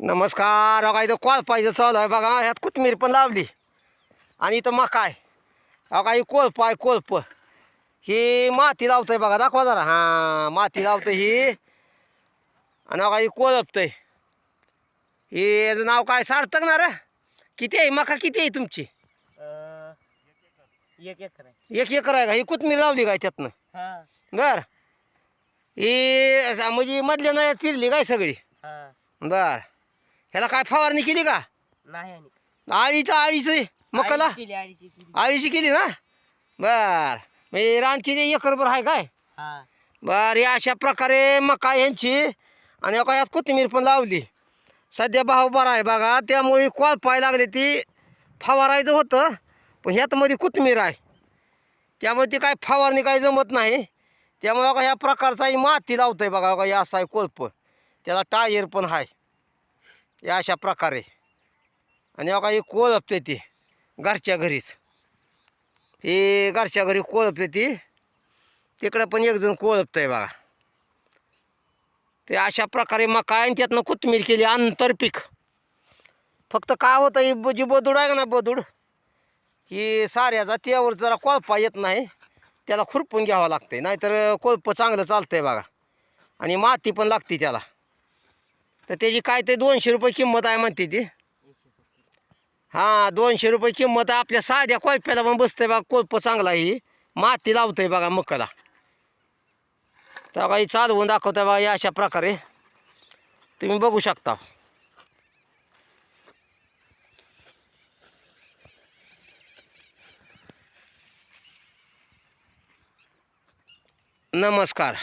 नमस्कार अहो इथं कोळपायचं चालू आहे बघा ह्यात कोथमीर पण लावली. आणि इथं मकाय अहो काही कोळप आहे कोळप. ही माती लावतंय बघा दाखवा जरा. हां माती लावतं ही. आणि अहो काही कोळपतंय. हे याचं नाव काय सार्थक ना रे? किती आहे? मका किती आहे तुमची? एक एकर आहे. एक एकर आहे का? ही कोथमीर लावली काय त्यातनं? हा. बर. ही म्हणजे मधल्या नळ्यात फिरली काय सगळी? हा. बर. ह्याला काय फवारणी केली का? नाही आणि आळीचं आळीचं मकाला अडीच केली? केली आळीची केली. ना? बर. म्हणजे रान किती एकरभर आहे काय? हा. बर या अशा प्रकारे मका यांची आणि एका यात कोथिंबीर पण लावली. सध्या भाव बरा आहे बघा. त्यामुळे कॉल पाय लागले ती फवारायचं होतं पण ह्यात मध्ये कोथिंबीर आहे. त्यामुळे ती काय फवारणी काही जमत नाही. त्यामुळे बघा ह्या प्रकारचा ही माती लावतंय बघा बघा या असा आहे कोळप. त्याला टायर पण आहे. या अशा प्रकारे. आणि बघा ही कोळपते ती घरच्या घरीच. ती घरच्या घरी कोळपते ती. तिकडं पण एकजण कोळपतं आहे बघा. ते अशा प्रकारे मका आहे आणि त्यातनं कोथमीर केली आंतरपीक फक्त काय होतं ही जी बदूड आहे का ना बदूड? ही साऱ्याचा त्यावर जरा कोळपा येत नाही. त्याला खुरपून घ्यावं लागतंय. नाहीतर कोळपं चांगलं चालतंय बघा. आणि माती पण लागते त्याला. तर त्याची काय ते दोनशे रुपये किंमत आहे म्हणते ती. हां दोनशे रुपये किंमत आहे. आपल्या साध्या कोयप्याला पण बसतंय बघा. कोयप चांगला आहे. ही माती लावतंय बघा मकाला. तर काही चालवून दाखवतंय बघा या अशा प्रकारे. तुम्ही बघू शकता. नमस्कार.